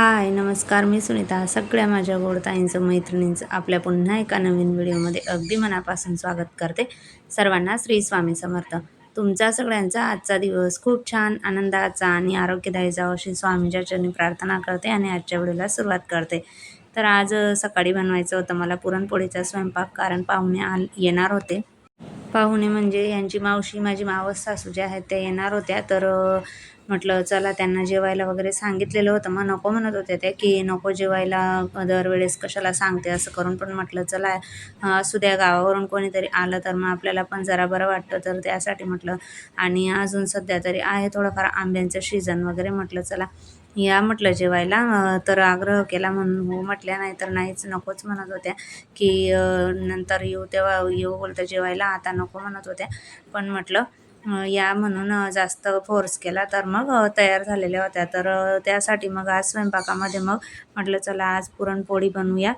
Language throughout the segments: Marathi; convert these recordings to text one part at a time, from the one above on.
हाय नमस्कार मी सुनीता सगळ्या माझ्या गोडताईंचं मैत्रिणींचं आपल्या पुन्हा एका नवीन व्हिडिओमध्ये अगदी मनापासून स्वागत करते सर्वांना श्री स्वामी समर्थ. तुमचा सगळ्यांचा आजचा दिवस खूप छान आनंदाचा आणि आरोग्यदायी जावं अशी स्वामीच्या चरणी प्रार्थना करते आणि आजच्या व्हिडिओला सुरुवात करते. तर आज सकाळी बनवायचं होतं. मला पुरणपोळीचा स्वयंपाक कारण पाहुणे आल येणार होते. पाहुणे म्हणजे यांची मावशी माझी मावस सासू ज्या आहेत त्या येणार होत्या. तर म्हटलं चला त्यांना जेवायला वगैरे सांगितलेलं होतं. मग नको म्हणत होत्या त्या की नको जेवायला दरवेळेस कशाला सांगते असं करून. पण म्हटलं चला असू द्या गावावरून कोणीतरी आलं तर मग आपल्याला पण जरा बरं वाटतं. तर त्यासाठी म्हटलं आणि अजून सध्या तरी आहे थोडंफार आंब्यांचं सीझन वगैरे. म्हटलं चला या म्हटलं जेवायला. तर आग्रह केला म्हणून हो म्हटल्या नाही तर नाहीच नकोच म्हणत होत्या. की नंतर येऊ तेव्हा येऊ बोलतं जेवायला आता नको म्हणत होत्या. पण म्हटलं या म्हणून जास्त फोर्स केला तर मग तयार झालेल्या होत्या. तर त्यासाठी मग आज स्वयंपाकामध्ये मग म्हटलं चला आज पुरणपोळी बनवूया.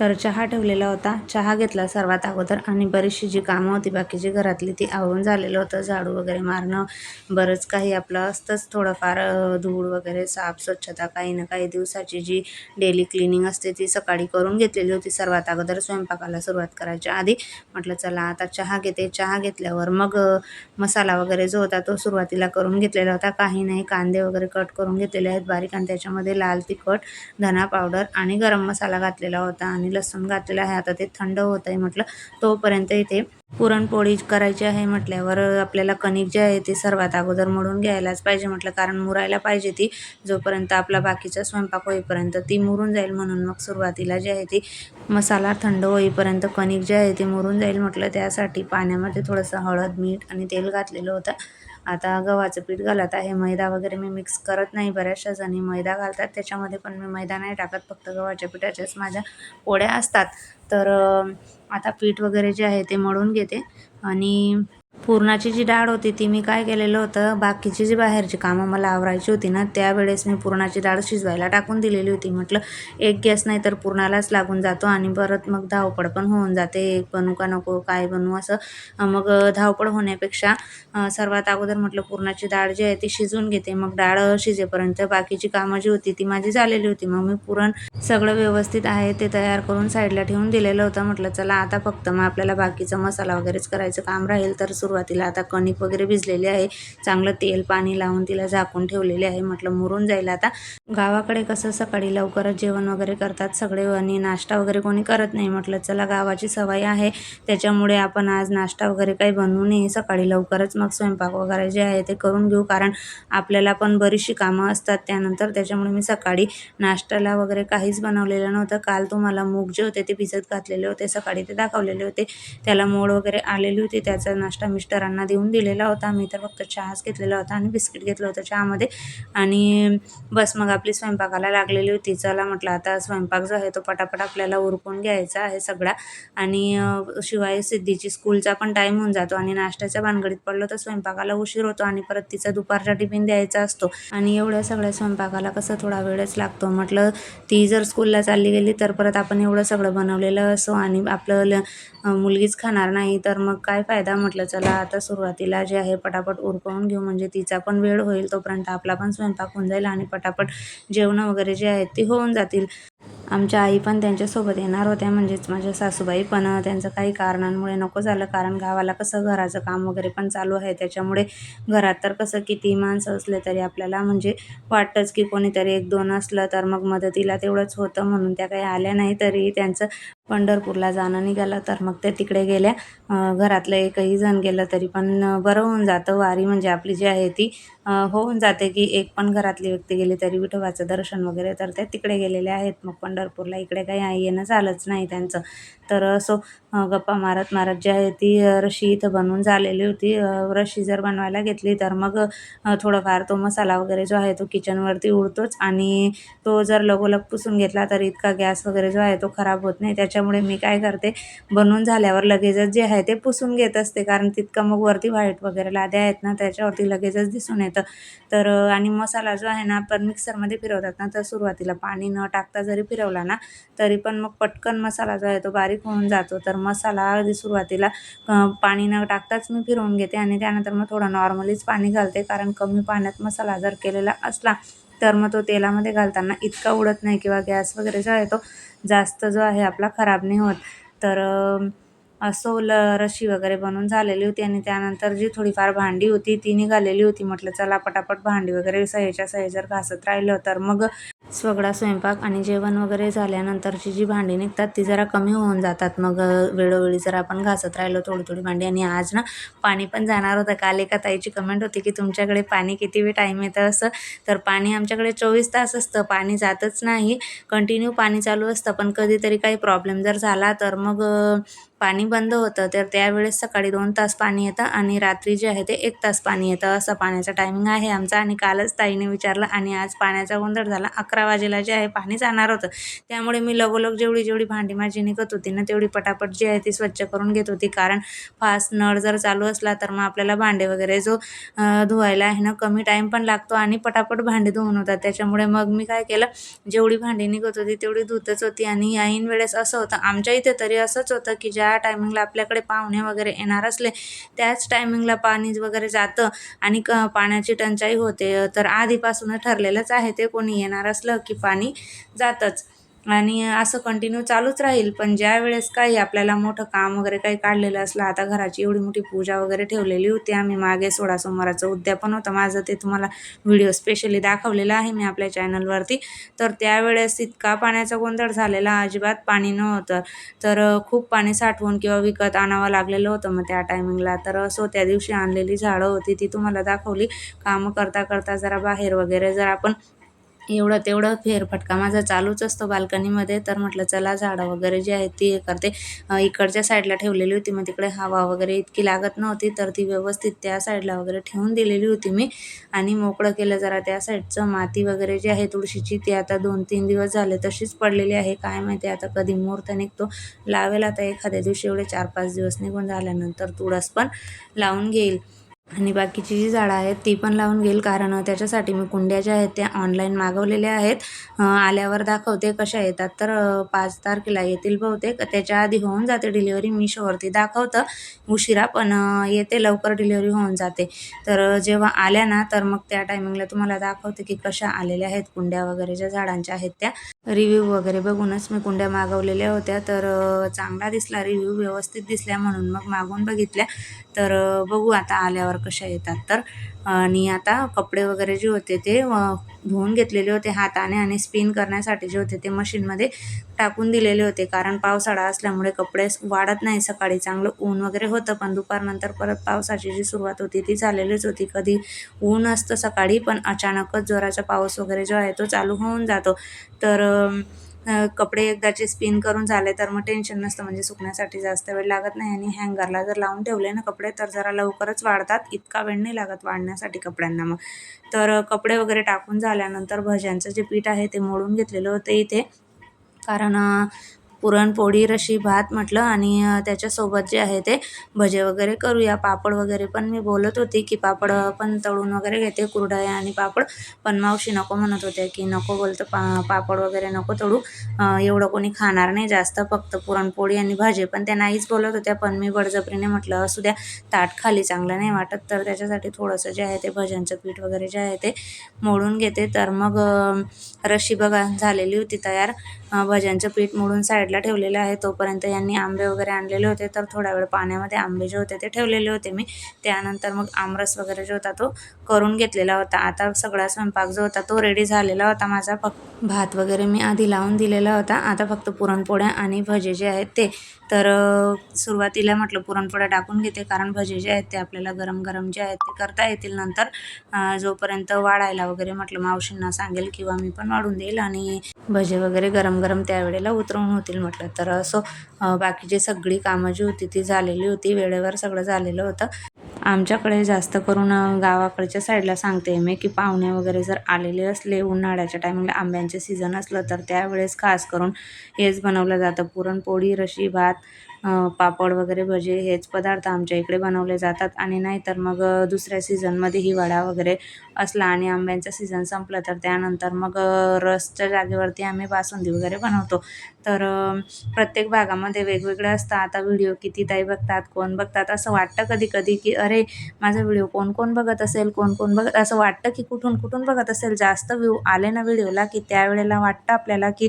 तर चहा ठेवलेला होता. चहा घेतला सर्वात अगोदर आणि बरीचशी जी कामं होती बाकीची घरातली ती आवरून झालेलं होतं. झाडू वगैरे मारणं बरंच काही आपलं असतंच थोडंफार धूळ वगैरे साफ स्वच्छता काही ना काही दिवसाची जी डेली क्लिनिंग असते ती सकाळी करून घेतलेली होती. सर्वात अगोदर स्वयंपाकाला सुरुवात करायच्या आधी म्हटलं चला आता चहा घेते. चहा घेतल्यावर मग मसाला वगैरे जो होता तो सुरुवातीला करून घेतलेला होता. काही नाही कांदे वगैरे कट करून घेतलेले आहेत बारीक आणि त्याच्यामध्ये लाल तिखट धना पावडर आणि गरम मसाला घातलेला होता आणि लसूण घातलेलं आहे. आता ते थंड होत आहे म्हटलं. तोपर्यंत इथे पुरणपोळी करायची आहे म्हटल्यावर आपल्याला कणिक जे आहे ते सर्वात अगोदर मोडून घ्यायलाच पाहिजे म्हटलं. कारण मुरायला पाहिजे ती. जोपर्यंत आपला बाकीचा स्वयंपाक होईपर्यंत ती मुरून जाईल म्हणून मग सुरुवातीला जी आहे ती मसाला थंड होईपर्यंत कणिक जे आहे ते मुरून जाईल म्हटलं. त्यासाठी पाण्यामध्ये थोडंसं हळद मीठ आणि तेल घातलेलं होतं. आता गव्हाचं पीठ घालत आहे. मैदा वगैरे मी मिक्स करत नाही बऱ्याचशा जणी. मैदा घालतात. त्याच्यामध्ये पण मी मैदा नाही टाकत. फक्त गव्हाच्या पिठाच्याच माझ्या पोळ्या असतात. तर आता पीठ वगैरे जे आहे ते मळून घेते. आणि पुरणाची जी डाळ होती ती मी काय केलेलं होतं बाकीची जी बाहेरची कामं मला आवरायची होती ना त्यावेळेस मी पुरणाची डाळ शिजवायला टाकून दिलेली होती. म्हटलं एक गॅस नाही तर पुरणालाच लागून जातो आणि परत मग धावपळ पण होऊन जाते. एक बनू का नको काय बनवू असं. मग धावपळ होण्यापेक्षा सर्वात अगोदर म्हटलं पुरणाची डाळ जी आहे ती शिजवून घेते. मग डाळ शिजेपर्यंत बाकीची कामं जी होती ती माझी झालेली होती. मग मी पुरण सगळं व्यवस्थित आहे ते तयार करून साईडला ठेवून दिलेलं होतं. म्हटलं चला आता फक्त मग आपल्याला बाकीचा मसाला वगैरेच करायचं काम राहील तर सुरुवातीला. आता कणिक वगैरे भिजलेले आहे. चांगलं तेल पाणी लावून तिला झाकून ठेवलेले आहे. म्हटलं मुरून जाईल आता. गावाकडे कसं सकाळी लवकरच जेवण वगैरे करतात सगळे आणि नाश्ता वगैरे कोणी करत नाही. म्हटलं चला गावाची सवय आहे. त्याच्यामुळे आपण आज नाश्ता वगैरे काही बनवू नये. सकाळी लवकरच मग स्वयंपाक वगैरे जे आहे ते करून घेऊ. कारण आपल्याला पण बरीचशी कामं असतात. त्यानंतर त्याच्यामुळे मी सकाळी नाश्त्याला वगैरे काहीच बनवलेलं नव्हतं. काल तुम्हाला मूग जे होते ते भिजत घातलेले होते. सकाळी ते दाखवलेले होते. त्याला मोड वगैरे आलेली होती. त्याचा नाश्ता मिस्टरांना देऊन दिलेला होता. मी तर फक्त चहाच घेतलेला होता आणि बिस्किट घेतलं होतं चहामध्ये. आणि बस मग आपली स्वयंपाकाला लागलेली होती. चला म्हटलं आता स्वयंपाक जो आहे तो पटापट आपल्याला उरकून घ्यायचा आहे सगळा. आणि शिवाय सिद्धीची स्कूलचा पण टाईम होऊन जातो आणि नाश्त्याच्या भानगडीत पडलो तर स्वयंपाकाला उशीर होतो आणि परत तिचा दुपारचा टिफिन द्यायचा असतो. आणि एवढ्या सगळ्या स्वयंपाकाला कसं थोडा वेळच लागतो. म्हटलं ती जर स्कूलला चालली गेली तर परत आपण एवढं सगळं बनवलेलं असो आणि आपलं ल- मुलगीच खाणार नाही तर मग काय फायदा? म्हटलं चला. आता सुरुवातीला जे आहे पटापट उरकवून घेऊ. म्हणजे तिचा पण वेळ होईल तोपर्यंत आपला पण स्वयंपाक होऊन जाईल आणि पटापट जेवणं वगैरे जे आहेत ती होऊन जातील. आमच्या आई पण त्यांच्यासोबत येणार होत्या म्हणजेच माझ्या सासूबाई पण त्यांचं काही कारणांमुळे नको झालं. कारण गावाला कसं घराचं काम वगैरे पण चालू आहे त्याच्यामुळे घरात तर कसं किती माणसं असले तरी आपल्याला म्हणजे वाटतंच की कोणीतरी एक दोन असलं तर मग मदतीला तेवढंच होतं म्हणून त्या काही आल्या नाही. तरी त्यांचं पंढरपूरला जाणं निघालं तर मग ते तिकडे गेल्या. घरातलं एकही जण गेलं तरी पण बरं होऊन जातं. वारी म्हणजे आपली जी आहे ती होऊन जाते की एक पण घरातली व्यक्ती गेली तरी विठोबाचं दर्शन वगैरे तर ते तिकडे गेलेले आहेत. मग पंढर पंढरपूरला इकडे काही आई येणं झालंच नाही त्यांचं. तर असो गप्पा मारत मारत जी आहे ती रशी इथं बनवून झालेली होती. रशी जर बनवायला घेतली तर मग थोडंफार तो मसाला वगैरे जो आहे तो किचनवरती उडतोच आणि तो जर लगोलग पुसून घेतला तर इतका गॅस वगैरे जो आहे तो खराब होत नाही. त्याच्यामुळे मी काय करते बनवून झाल्यावर लगेचच जे आहे ते पुसून घेत असते. कारण तितकं मग वरती व्हाईट वगैरे लाद्या आहेत ना त्याच्यावरती लगेचच दिसून येतं. तर आणि मसाला जो आहे ना आपण मिक्सरमध्ये फिरवतात ना तर सुरुवातीला पाणी न टाकता जरी फिरवला ना तरी पण मग पटकन मसाला जो आहे तो बारीक होऊन जातो. तर मसाला अगदी सुरुवातीला पाणी न टाकताच मी फिरवून घेते आणि त्यानंतर मग थोडं नॉर्मलीच पाणी घालते. कारण कमी पाण्यात मसाला जर केलेला असला तर मग तो तेलामध्ये घालताना इतका उडत नाही किंवा गॅस वगैरे जो आहे तो जास्त जो आहे आपला खराब नाही होत. तर सोल असो ल रशी वगैरे बनवून झालेली होती आणि त्यानंतर जी थोडीफार भांडी होती ती निघालेली होती. म्हटलं चला पटापट भांडी वगैरे सह्याच्या सह्या जर घासत राहिलं तर मग सगळा स्वयंपाक आणि जेवण वगैरे झाल्यानंतरची जी भांडी निघतात ती जरा कमी होऊन जातात. मग वेळोवेळी जर आपण घासत राहिलो थोडी थोडी भांडी. आणि आज ना पाणी पण जाणार होतं. काल एका ताईची कमेंट होती की तुमच्याकडे पाणी किती वेळ टाईम येतं असं? तर पाणी आमच्याकडे चोवीस तास असतं. पाणी जातच नाही. कंटिन्यू पाणी चालू असतं. पण कधीतरी काही प्रॉब्लेम जर झाला तर मग पाणी बंद होतं. तर त्यावेळेस सकाळी दोन तास पाणी येतं आणि रात्री जे आहे ते एक तास पाणी येतं. असं पाण्याचा टायमिंग आहे आमचा. आणि कालच ताईने विचारलं आणि आज पाण्याचा गोंधळ झाला. अकरा वाजेला जे आहे पाणी जाणार होतं. त्यामुळे मी लगोलग जेवढी जेवढी भांडी माझी निघत होती ना तेवढी पटापट जी आहे ती स्वच्छ करून घेत होती. कारण फास्ट नळ जर चालू असला तर मग आपल्याला भांडे वगैरे जो धुवायला आहे ना कमी टाईम पण लागतो आणि पटापट भांडे धुवून होतात. त्याच्यामुळे मग मी काय केलं जेवढी भांडी निघत होती तेवढी धुतच होती. आणि ऐन वेळेस असं होतं आमच्या इथे तरी असंच होतं की ज्या टायमिंगला आपल्याकडे पाहुणे वगैरे येणार असले त्याच टायमिंगला पाणी वगैरे जातं आणि क पाण्याची टंचाई होते. तर आधीपासूनच ठरलेलंच आहे ते कोणी येणार असलं की पाणी जातंच. आणि असं कंटिन्यू चालूच राहील. पण ज्या वेळेस काही आपल्याला मोठं काम वगैरे काही काढलेलं असलं आता घराची एवढी मोठी पूजा वगैरे ठेवलेली होती आम्ही. मागे सोळा सोमवाराचं उद्यापन होतं माझं. ते तुम्हाला व्हिडिओ स्पेशली दाखवलेला आहे मी आपल्या चॅनलवरती तर त्यावेळेस इतका पाण्याचा गोंधळ झालेला. अजिबात पाणी नव्हतं. तर खूप पाणी साठवून किंवा विकत आणावं लागलेलं होतं मग त्या टायमिंगला तर असो त्या दिवशी आणलेली झाडं होती ती तुम्हाला दाखवली. कामं करता करता जरा बाहेर वगैरे जर आपण एवढं तेवढं फेरफटका. माझा चालूच असतो बाल्कनीमध्ये तर म्हटलं चला झाडं वगैरे जी आहेत ती करते. इकडच्या साईडला ठेवलेली होती मग तिकडे हवा वगैरे इतकी लागत नव्हती तर ती व्यवस्थित त्या साईडला वगैरे ठेवून दिलेली होती मी. आणि मोकळं केलं जरा त्या साईडचं. माती वगैरे जी आहे तुळशीची ती आता दोन तीन दिवस झाले तशीच पडलेली आहे. काय माहिती आता कधी मुहूर्त निघतो. लावेल आता एखाद्या दिवशी एवढे चार पाच दिवस निघून झाल्यानंतर तुळस पण लावून घेईल. आणि बाकीची जी झाडं आहेत ती पण लावून घेईल. कारण त्याच्यासाठी मी कुंड्या ज्या आहेत त्या ऑनलाईन मागवलेल्या आहेत. आल्यावर दाखवते कशा येतात. तर पाच तारखेला येतील बहुतेक. त्याच्या आधी होऊन जाते डिलिव्हरी मिशोवरती दाखवतं. उशिरा पण येते. लवकर डिलिव्हरी होऊन जाते. तर जेव्हा आल्या ना तर मग त्या टायमिंगला तुम्हाला दाखवते की कशा आलेल्या आहेत कुंड्या वगैरे ज्या झाडांच्या आहेत त्या. रिव्ह्यू वगैरे बघूनच मी कुंड्या मागवलेल्या होत्या. तर चांगला दिसला. रिव्ह्यू व्यवस्थित दिसल्या म्हणून मग मागून बघितल्या. तर बघू आता आल्यावर कशा येतात? तर आणि आता कपडे वगैरे जे होते ते धुवून घेतलेले होते हाताने आणि स्पिन करण्यासाठी जे होते ते मशीनमध्ये टाकून दिलेले होते. कारण पावसाळा असल्यामुळे कपडे वाढत नाही सकाळी. चांगलं ऊन वगैरे होतं पण दुपारनंतर परत पावसाची जी सुरुवात होती ती झालेलीच होती. कधी ऊन असतं सकाळी पण अचानकच जोराचा पाऊस वगैरे जो आहे तो चालू होऊन जातो. तर कपडे एकदाचे स्पिन करून झाले तर मग टेन्शन नसतं. म्हणजे सुकण्यासाठी जास्त वेळ लागत नाही आणि हँगरला जर लावून ठेवले ना कपडे तर जरा लवकरच वाढतात. इतका वेळ नाही लागत वाढण्यासाठी कपड्यांना मग. तर कपडे वगैरे टाकून झाल्यानंतर भज्यांचं जे पीठ आहे ते मोडून घेतलेलं होतं इथे. कारण पुरणपोळी रशी भात म्हटलं आणि त्याच्यासोबत जे आहे ते भजे वगैरे करूया. पापड वगैरे पण मी बोलत होती की पापड पण तळून वगैरे घेते कुरडया आणि पापड. पण मावशी नको म्हणत होते की नको बोलतं पा पापड वगैरे नको तळू. एवढं कोणी खाणार नाही जास्त फक्त पुरणपोळी आणि भाजी. पण त्या नाहीच बोलत होत्या पण मी बळजबरीने म्हटलं असू द्या ताट खाली चांगलं नाही वाटत तर त्याच्यासाठी थोडंसं जे आहे ते भज्यांचं पीठ वगैरे जे आहे ते मोडून घेते. तर मग रशी बघा झालेली होती तयार. भज्यांचं पीठ मोडून साईड साईडला ठेवलेलं आहे. तोपर्यंत यांनी आंबे वगैरे आणलेले होते. तर थोडा वेळ पाण्यामध्ये आंबे जे होते ते ठेवलेले होते मी. त्यानंतर मग आमरस वगैरे जो होता तो करून घेतलेला होता. आता सगळा स्वयंपाक जो होता तो रेडी झालेला होता. माझा फक्त भात वगैरे मी आधी लावून दिलेला होता. आता फक्त पुरणपोळ्या आणि भजे जे आहेत ते. तर सुरुवातीला म्हटलं पुरणपोळ्या टाकून घेते. कारण भजे जे आहेत ते आपल्याला गरम गरम जे आहेत ते करता येतील नंतर. जोपर्यंत वाढायला वगैरे म्हटलं मावशींना सांगेल किंवा मी पण वाढून देईल. आणि भजे वगैरे गरम गरम त्यावेळेला उतरवून होतील. म्हटलं. तर असो बाकीची सगळी कामं जी होती ती झालेली होती वेळेवर सगळं झालेलं होतं. आमच्याकडे जास्त करून गावाकडच्या साईडला सांगते मी की पाहुणे वगैरे जर आलेले असले उन्हाळ्याच्या टायमिंगला आंब्यांचे सीझन असलं तर त्यावेळेस खास करून हेच बनवलं जातं. पुरणपोळी रशी भात पापड वगैरे भजे हेच पदार्थ आमच्या इकडे बनवले जातात. आणि नाहीतर मग दुसऱ्या सीझनमध्ये हिवाळा वगैरे असला आणि आंब्यांचा सीझन संपला तर त्यानंतर मग रसच्या जागेवरती आम्ही बासुंदी वगैरे बनवतो. तर प्रत्येक भागामध्ये वेगवेगळं असतं आता व्हिडिओ किती ताई बघतात कोण बघतात? असं वाटतं कधी कधी की अरे माझा व्हिडिओ कोण कोण बघत असेल कोण कोण बघत असं वाटतं की कुठून कुठून बघत असेल. जास्त व्ह्यू आले ना व्हिडिओला की त्यावेळेला वाटतं आपल्याला की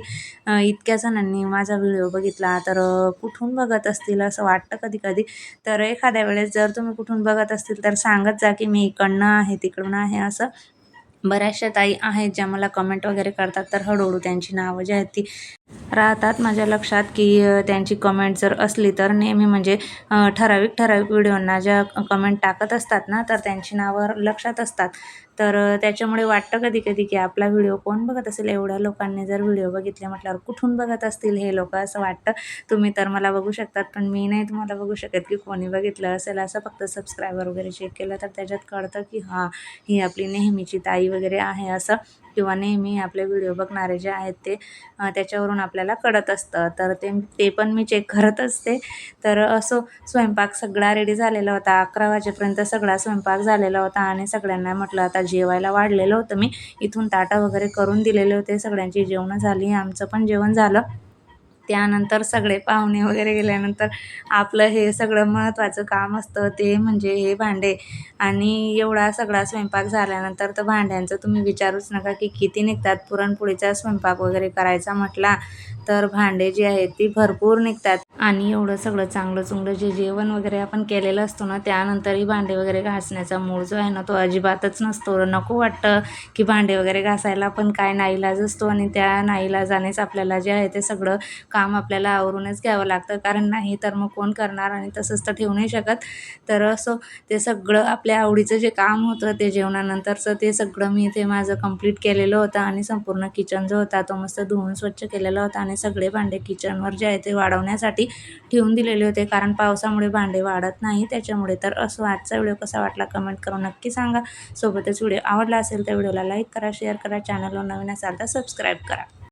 इतक्या जणांनी माझा व्हिडिओ बघितला तर कुठून बघत असतील असं वाटतं कधी कधी. तर एखाद्या वेळेस जर तुम्ही कुठून बघत असतील तर सांगत जा की मी इकडनं आहे तिकडून आहे असं. बऱ्याचशा ताई आहेत ज्या मला कमेंट वगैरे करतात तर हळूहळू त्यांची नावं जी आहेत ती राहतात माझ्या लक्षात की त्यांची कमेंट जर असली तर नेहमी म्हणजे ठराविक ठराविक व्हिडिओंना ज्या कमेंट टाकत असतात ना तर त्यांची नावं लक्षात असतात. तर त्याच्यामुळे वाटतं कधी कधी की आपला व्हिडिओ कोण बघत असेल? एवढ्या लोकांनी जर व्हिडिओ बघितले म्हटल्यावर कुठून बघत असतील हे लोक? असं वाटतं. तुम्ही तर मला बघू शकतात पण मी नाही तुम्हाला बघू शकत की कोणी बघितलं असेल. असं फक्त सबस्क्रायबर वगैरे चेक केलं तर त्याच्यात कळतं की हां ही आपली नेहमीची ताई वगैरे आहे असं. किंवा नेहमी आपले व्हिडिओ बघणारे जे आहेत ते त्याच्यावरून आपल्याला कळत असतं. तर ते ते पण मी चेक करत असते. तर असो स्वयंपाक सगळा रेडी झालेला होता. अकरा वाजेपर्यंत सगळा स्वयंपाक झालेला होता आणि सगळ्यांना म्हटलं आता जेवायला वाढलेलं होतं मी. इथून ताटं वगैरे करून दिलेले होते. सगळ्यांची जेवणं झाली. आमचं पण जेवण झालं. त्यानंतर सगळे पाहुणे वगैरे गेल्यानंतर आपलं हे सगळं महत्त्वाचं काम असतं ते म्हणजे हे भांडे. आणि एवढा सगळा स्वयंपाक झाल्यानंतर तर भांड्यांचं तुम्ही विचारूच नका की किती निघतात. पुरणपोळीचा स्वयंपाक वगैरे करायचा म्हटला तर भांडे जे आहेत ती भरपूर निघतात. आणि एवढं सगळं चांगलं चुंगलं जे जेवण वगैरे आपण केलेलं असतो ना त्यानंतरही भांडे वगैरे घासण्याचा मूळ जो आहे ना तो अजिबातच नसतो. नको वाटतं की भांडे वगैरे घासायला पण काय नाईलाज असतो आणि त्या नाईलाजानेच आपल्याला जे आहे ते सगळं काम आपल्याला आवरूनच घ्यावं लागतं. कारण नाही तर मग कोण करणार आणि तसंच तर ठेवू नाही शकत. तर असं ते सगळं आपल्या आवडीचं जे काम होतं ते जेवणानंतरचं ते सगळं मी ते माझं कंप्लीट केलेलं होतं आणि संपूर्ण किचन जो होता तो मस्त धुवून स्वच्छ केलेला होता आणि सगळे भांडे किचनवर जे आहे ते वाढवण्यासाठी ठेवून दिलेले होते. कारण पावसामुळे भांडे वाढत नाही. त्याच्यामुळे तर असं आजचा व्हिडिओ कसा वाटला कमेंट करून नक्की सांगा. सोबतच व्हिडिओ आवडला असेल तर व्हिडिओला लाईक करा शेअर करा चॅनलवर नवीन असाल तर सबस्क्राईब करा.